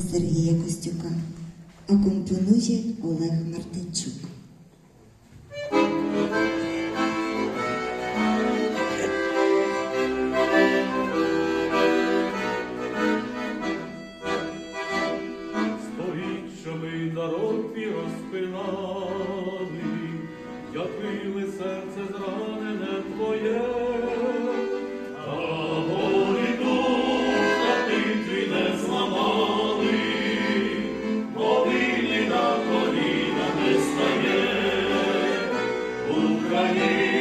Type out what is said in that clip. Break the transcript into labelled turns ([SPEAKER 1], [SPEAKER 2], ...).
[SPEAKER 1] Сергія Костюка. Акомпонує Олег Мартинчук.
[SPEAKER 2] Стоїть, що ми народ твій розпинали, як серце зранене твоє, you.